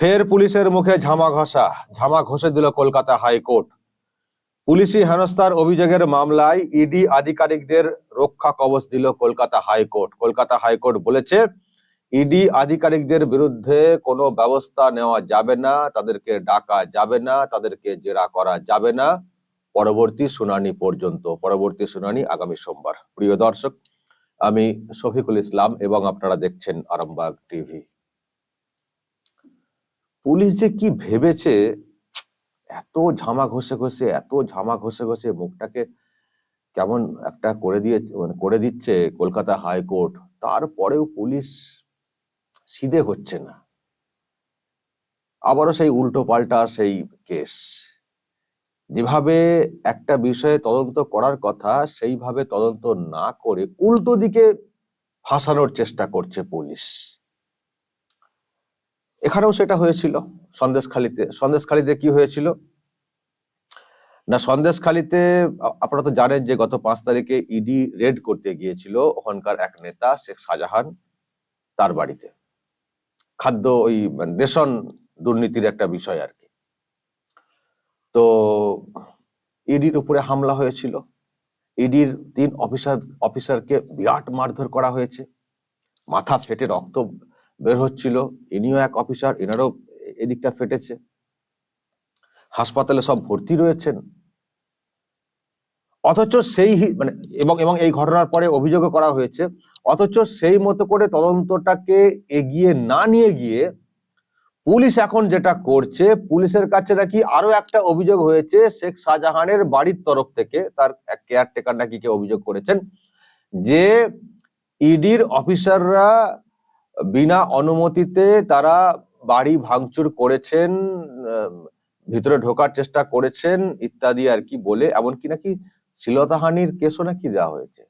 ফের পুলিশের মুখে ঝামা ঘষা, ঝামা ঘষে দিল কলকাতা হাইকোর্ট। পুলিশি হেনস্থার অভিযোগের মামলায় ইডি আধিকারিকদের রক্ষা কবচ দিল Kolkata high court. Kolkata high court বলেছে, ইডি আধিকারিকদের বিরুদ্ধে কোনো ব্যবস্থা নেওয়া যাবে না, তাদেরকে ডাকা যাবে না, তাদেরকে জেরা করা যাবে না। পরবর্তী শুনানি পর্যন্ত, পরবর্তী শুনানি আগামী সোমবার। প্রিয় দর্শক, আমি শফিকুল ইসলাম এবং আপনারা দেখছেন আরামবাগ টিভি। পুলিশ যে কি ভেবেছে, এত ঝামা ঘষে ঘষে, এত ঝামা ঘষে ঘষে মুখটাকে কেমন একটা করে দিয়ে মানে করে দিচ্ছে কলকাতা হাইকোর্ট তারপরেও পুলিশ সিধে হচ্ছে না। আবারও সেই উল্টো পাল্টা সেই কেস। যেভাবে একটা বিষয়ে তদন্ত করার কথা, সেইভাবে তদন্ত না করে উল্টো দিকে ফাঁসানোর চেষ্টা করছে পুলিশ। এখানেও সেটা হয়েছিল। সন্দেশখালিতে সন্দেশখালিতে কি হয়েছিল? না, সন্দেশখালিতে আপনারা তো জানেন যে গত পাঁচ তারিখে ইডি রেড করতে গিয়েছিল ওখানকার এক নেতা, শেখ শাহজাহান, তার বাড়িতে। খাদ্য ওই রেশন দুর্নীতির একটা বিষয় আর কি। তো ইডির উপরে হামলা হয়েছিল। ইডির তিন অফিসার, অফিসারকে বিরাট মারধর করা হয়েছে। মাথা ফেটে রক্ত বের হচ্ছিল। ইনিও এক অফিসার এনারও এদিকটা ফেটেছে। হাসপাতালে সব ভর্তি রয়েছেন। অথচ সেই মানে এবং এবং এই ঘটনার পরে অভিযোগও করা হয়েছে। অথচ সেই মতো করে তদন্তটাকে এগিয়ে না নিয়ে গিয়ে পুলিশ এখন যেটা করছে, পুলিশের কাছে নাকি আরও একটা অভিযোগ হয়েছে, শেখ শাহজাহানের বাড়ির তরফ থেকে, তার এক কেয়ারটেকার নাকি কে অভিযোগ করেছেন যে, ইডির অফিসাররা বিনা অনুমতিতে তারা বাড়ি ভাঙচুর করেছেন ভিতরে ঢোকার চেষ্টা করেছেন ইত্যাদি আর কি বলে, এমনকি নাকি শ্লীলতাহানির কেসও নাকি দেওয়া হয়েছে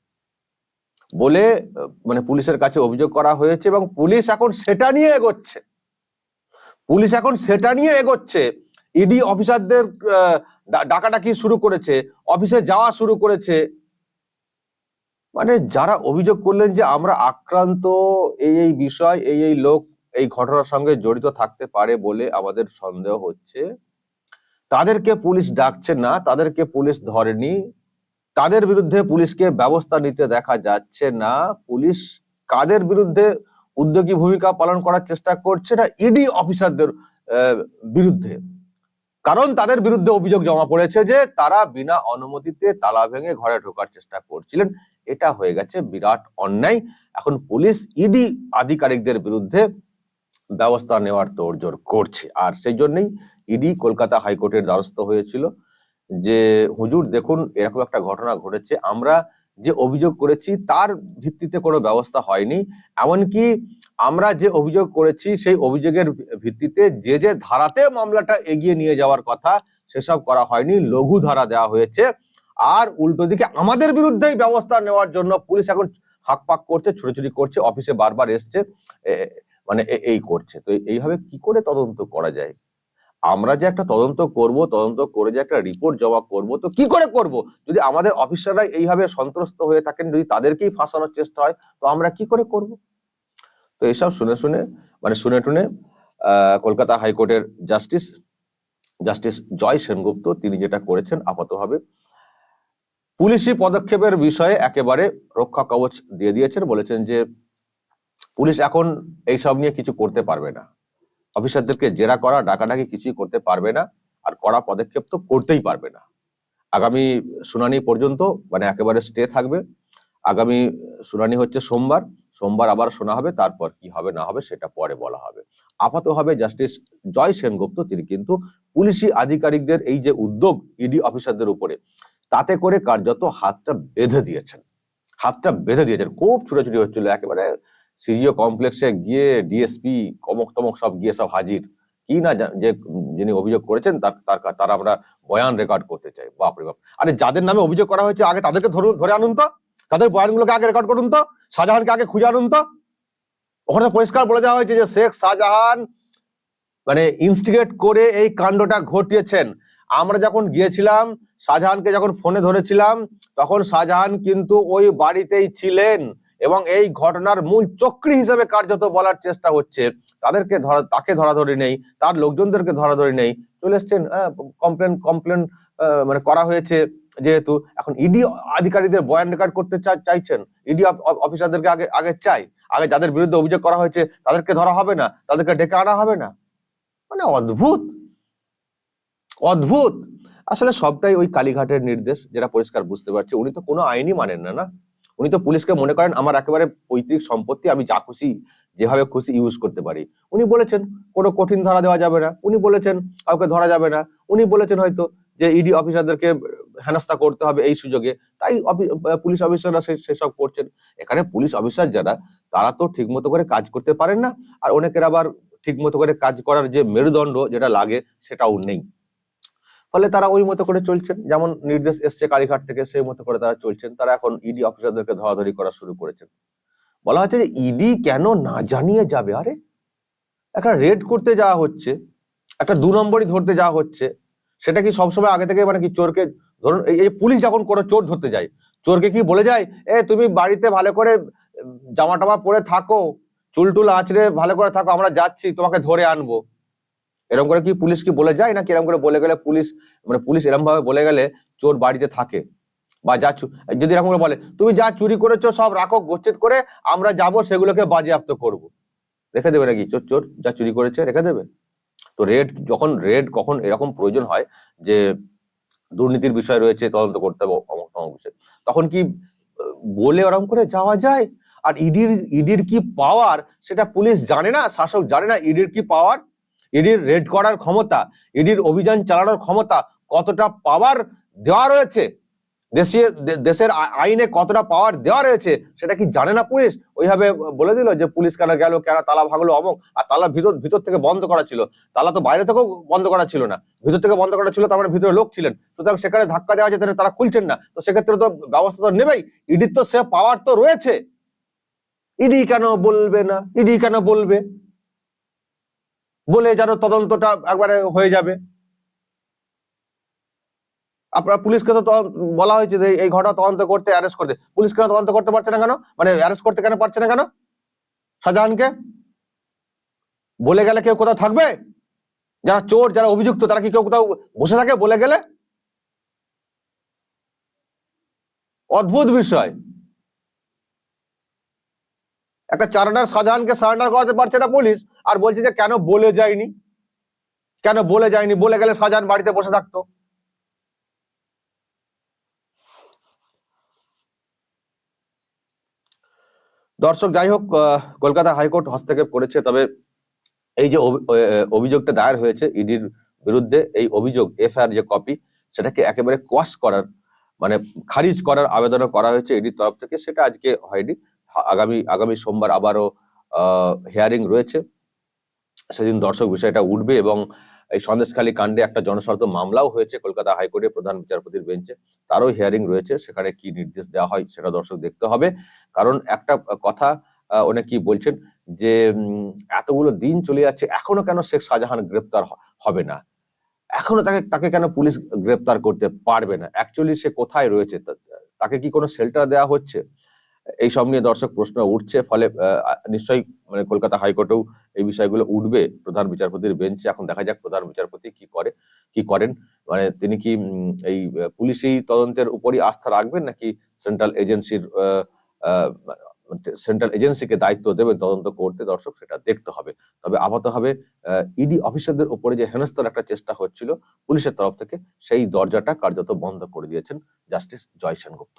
বলে মানে পুলিশের কাছে অভিযোগ করা হয়েছে এবং পুলিশ এখন সেটা নিয়ে এগোচ্ছে। পুলিশ এখন সেটা নিয়ে এগোচ্ছে। ইডি অফিসারদের ডাকাডাকি শুরু করেছে, অফিসে যাওয়া শুরু করেছে। মানে যারা অভিযোগ করলেন যে আমরা আক্রান্ত, এই এই বিষয়, এই এই লোক এই ঘটনার সঙ্গে জড়িত থাকতে পারে বলে আমাদের সন্দেহ হচ্ছে, তাদেরকে পুলিশ ডাকছে না, তাদেরকে পুলিশ ধরেনি, তাদের বিরুদ্ধে পুলিশকে ব্যবস্থা নিতে দেখা যাচ্ছে না, পুলিশ কাদের বিরুদ্ধে উদ্যোগী ভূমিকা পালন করার চেষ্টা করছে না, ইডি অফিসারদের বিরুদ্ধে। কারণ তাদের বিরুদ্ধে অভিযোগ জমা পড়েছে যে তারা বিনা অনুমতিতে তালা ভেঙে ঘরে ঢোকার চেষ্টা করছিলেন। এটা হয়ে গেছে, বিরাট অন্যায়। এখন পুলিশ ইডি আধিকারিকদের বিরুদ্ধে ব্যবস্থা নেওয়ার তোড়জোড় করছে। আর সেই জন্যই ইডি কলকাতা হাইকোর্টের দ্বারস্থ হয়েছিল যে, হুজুর, দেখুন, এরকম একটা ঘটনা ঘটেছে। আমরা যে অভিযোগ করেছি, তার ভিত্তিতে কোনো ব্যবস্থা হয়নি। এমনকি আমরা যে অভিযোগ করেছি, সেই অভিযোগের ভিত্তিতে যে যে ধারাতে মামলাটা এগিয়ে নিয়ে যাওয়ার কথা, সেসব করা হয়নি। লঘু ধারা দেওয়া হয়েছে। আর উল্টো দিকে আমাদের বিরুদ্ধেই ব্যবস্থা নেওয়ার জন্য পুলিশ এখন হাক পাক করছে, ছুটোছুটি করছে, অফিসে বারবার এসছে মানে এই করছে। তো এইভাবে কি করে তদন্ত করা যায়? আমরা যে একটা তদন্ত করব, তদন্ত করে যে একটা রিপোর্ট জমা করব, তো কি করে করব? যদি আমাদের অফিসাররা এইভাবে সন্ত্রস্ত হয়ে থাকেন, যদি তাদেরকেই ফাঁসানোর চেষ্টা হয়, তো আমরা কি করে করব? তো এইসব শুনে শুনে মানে শুনে টুনে কলকাতা হাইকোর্টের জাস্টিস জাস্টিস জয় সেনগুপ্ত, তিনি যেটা করেছেন, আপাতভাবে পুলিশি পদক্ষেপের বিষয়ে একেবারে রক্ষা কবচ দিয়ে দিয়েছেন, বলেছেন যে পুলিশ এখন এইসব নিয়ে কিছু করতে পারবে না। অফিসারদেরকে জেরা করা, ডাকাডাকি কিছুই করতে পারবে না, আর কড়া পদক্ষেপ তো করতেই পারবে না। আগামী শুনানি পর্যন্ত মানে একেবারে স্টে থাকবে। আগামী শুনানি হচ্ছে সোমবার সোমবার আবার শোনা হবে, তারপর কি হবে না হবে সেটা পরে বলা হবে। আপাতভাবে জাস্টিস জয় সেনগুপ্ত, তিনি কিন্তু পুলিশি আধিকারিকদের এই যে উদ্যোগ ইডি অফিসারদের উপরে তাতে করে কার্যত হাতটা বেঁধে দিয়েছেন, হাতটা বেঁধে দিয়েছেন, খুব ছুটাছুটি হচ্ছিল, একেবারে সিজিও কমপ্লেক্সে গিয়ে ডিএসপি কমক তমক সব গিয়ে সব হাজির। কি না যে, যিনি অভিযোগ করেছেন তার তার আমরা বয়ান রেকর্ড করতে চাই, বাপরে বাপ। আরে যাদের নামে অভিযোগ করা হয়েছে, আগে তাদেরকে ধরুন, ধরে আনুন তো। তাদের বয়ানগুলোকে আগে রেকর্ড করুন তো, শাহজাহানকে আগে খুঁজে আনুন তো। ওখানে পরিষ্কার বলে দেওয়া হয়েছে যে শেখ শাহজাহান মানে ইনস্টিগেট করে এই কাণ্ডটা ঘটিয়েছেন। আমরা যখন গিয়েছিলাম, শাহজাহানকে যখন ফোনে ধরেছিলাম, তখন শাহজাহান কিন্তু ওই বাড়িতেই ছিলেন এবং এই ঘটনার মূল চক্রী হিসেবে কার্যত বলার চেষ্টা হচ্ছে। তাদেরকে ধরা, তাকে ধরাধরি নেই, তার লোকজনদেরকে ধরাধরি নেই। চলে এসছেন কমপ্লেন কমপ্লেন মানে করা হয়েছে যেহেতু এখন ইডি আধিকারিকদের বয়ান রেকর্ড করতে চাইছেন। ইডি অফিসারদেরকে আগে আগে চাই। আগে যাদের বিরুদ্ধে অভিযোগ করা হয়েছে তাদেরকে ধরা হবে না, তাদেরকে ডেকে আনা হবে না। মানে অদ্ভুত! অদ্ভুত। আসলে সবটাই ওই কালীঘাটের নির্দেশ, যেটা পরিষ্কার বুঝতে পারছি। উনি তো কোনো আইনই মানেন না না? উনি তো পুলিশকে মনে করেন, আমার একেবারে পৈতৃক সম্পত্তি, আমি যা খুশি, যেভাবে খুশি ইউজ করতে পারি। উনি বলেছেন, কোনো কঠিন ধরা দেওয়া যাবে না। উনি বলেছেন, কাউকে ধরা যাবে না। উনি বলেছেন হয়তো যে ইডি অফিসারদেরকে হেনস্থা করতে হবে এই সুযোগে। তাই পুলিশ অফিসাররা সেসব করছেন। এখানে পুলিশ অফিসার যারা, তারা তো ঠিক মতো করে কাজ করতে পারেন না। আর অনেকের আবার ঠিক মতো করে কাজ করার যে মেরুদণ্ড যেটা লাগে, সেটাও নেই। ফলে তারা ওই মতো করে চলছেন। যেমন নির্দেশ এসছে কালীঘাট থেকে, সেই মতো করে তারা চলছেন। তারা এখন ইডি অফিসারদেরকে ধরাধরি করা শুরু করেছেন। বলা হচ্ছে যে ইডি কেন না জানিয়ে যাবে? আরে, একটা রেড করতে যাওয়া হচ্ছে, একটা দু নম্বরই ধরতে যাওয়া হচ্ছে, সেটা কি সবসময় আগে থেকে মানে কি চোরকে ধরুন, এই এই পুলিশ যখন কোনো চোর ধরতে যায়, চোরকে কি বলে যায়, এ, তুমি বাড়িতে ভালো করে জামা টামা পরে থাকো, চুল টুল আঁচড়ে ভালো করে থাকো, আমরা যাচ্ছি, তোমাকে ধরে আনব। এরকম করে কি পুলিশ কি বলে যায় নাকি এরকম করে বলে গেলে পুলিশ মানে পুলিশ এরকম ভাবে বলে গেলে চোর বাড়িতে থাকে? বা যা যদি এরকম করে বলে, তুমি যা চুরি করেছ সব রাখো গচ্ছিত করে, আমরা যাব, সেগুলোকে বাজেয়াপ্ত করব। রেখে দেবে নাকি? চোর চোর, যা চুরি করেছে, রেখে দেবে। তো রেড, যখন রেড কখন এরকম প্রয়োজন হয় যে দুর্নীতির বিষয় রয়েছে, তদন্ত করতে হবে তখন কি, বলে ওরকম করে যাওয়া যায়? আর ইডির ইডির কি পাওয়ার, সেটা পুলিশ জানে না, শাসক জানে না, ইডির কি পাওয়ার? ইডির রেড করার ক্ষমতা ইডির অভিযান চালানোর ক্ষমতা কতটা পাওয়ার দেওয়া রয়েছে? দেশের দেশের আইনে কতটা পাওয়ার দেওয়া রয়েছে সেটা কি জানে না পুলিশ? ওইভাবে বলে দিল যে পুলিশ কেন গেল, কেন তালা ভাগলো অমুক? আর তালা ভিতর ভিতর থেকে বন্ধ করা ছিল। তালা তো বাইরে থেকেও বন্ধ করা ছিল না। ভিতর থেকে বন্ধ করা ছিল তার মানে ভিতরে লোক ছিলেন। সুতরাং সেখানে ধাক্কা দেওয়া যেতে তারা খুলছেন না। তো সেক্ষেত্রে তো ব্যবস্থা তো নেবেই। ইডির তো সে পাওয়ার তো রয়েছে। ইডি কেন বলবে না? ইডি কেন বলবে? বলে যেন তদন্তটা একবারে হয়ে যাবে। আপনার পুলিশকে তো বলা হয়েছে যে এই ঘটনা তদন্ত করতে অ্যারেস্ট করতে পুলিশ কেন তদন্ত করতে পারছে না কেন? মানে অ্যারেস্ট করতে কেন পারছে না কেন? শাহজাহানকে? বলে গেলে কেউ কোথাও থাকবে? যারা চোর, যারা অভিযুক্ত, তারা কি কেউ কোথাও বসে থাকে বলে গেলে? অদ্ভুত বিষয়। একটা চারনার শাহজাহানকে সারেন্ডার করাতে পারছে না পুলিশ, আর বলছে যে কেন বলে যায়নি? কেন বলে যায়নি? বলে গেলে শাহজাহান বাড়িতে বসে থাকতো। দর্শক, যাই হোক কলকাতা হাইকোর্ট হস্তক্ষেপ করেছে, তবে এই যে অভি- অভিযোগটা দায়ের হয়েছে ইডির বিরুদ্ধে, এই অভিযোগ, এফআইআর যে কপি, সেটাকে একেবারে কোয়াশ করার মানে খারিজ করার আবেদনও করা হয়েছে ইডির তরফ থেকে, সেটা আজকে হয়নি। আগামী আগামী সোমবার আবারও হিয়ারিং রয়েছে। সেদিন দর্শক বিষয়টা উঠবে এবং এই সন্দেশখালী কাণ্ডে একটা জনস্বার্থ মামলাও হয়েছে কলকাতা হাইকোর্টে প্রধান বিচারপতির বেঞ্চে। তারও হিয়ারিং রয়েছে, সেখানে কি নির্দেশ দেওয়া হয় সেটা দর্শক দেখতে হবে। কারণ একটা কথা কি বলছেন যে এতগুলো দিন চলে যাচ্ছে, এখনও কেন শেখ শাহজাহান গ্রেপ্তার হবে না? এখনও তাকে তাকে কেন পুলিশ গ্রেপ্তার করতে পারবে না? অ্যাকচুয়ালি সে কোথায় রয়েছে? তাকে কি কোনো শেল্টার দেওয়া হচ্ছে? এই সব নিয়ে দর্শক প্রশ্ন উঠছে, ফলে নিশ্চয়ই মানে কলকাতা হাইকোর্টেও এই বিষয়গুলো উঠবে। প্রধান বিচারপতির বেঞ্চে এখন দেখা যাক প্রধান বিচারপতি কি করে, কি করেন। মানে তিনি কি এই পুলিশি তদন্তের উপরই আস্থা রাখবেন, নাকি সেন্ট্রাল এজেন্সির সেন্ট্রাল এজেন্সিকে দায়িত্ব দেবেন তদন্ত করতে? দর্শক, সেটা দেখতে হবে। তবে আপাতত হবে ইডি অফিসারদের উপরে যে হেনস্থার একটা চেষ্টা হচ্ছিল, পুলিশের তরফ থেকে সেই দরজাটা কার্যত বন্ধ করে দিয়েছেন জাস্টিস জয় সেনগুপ্ত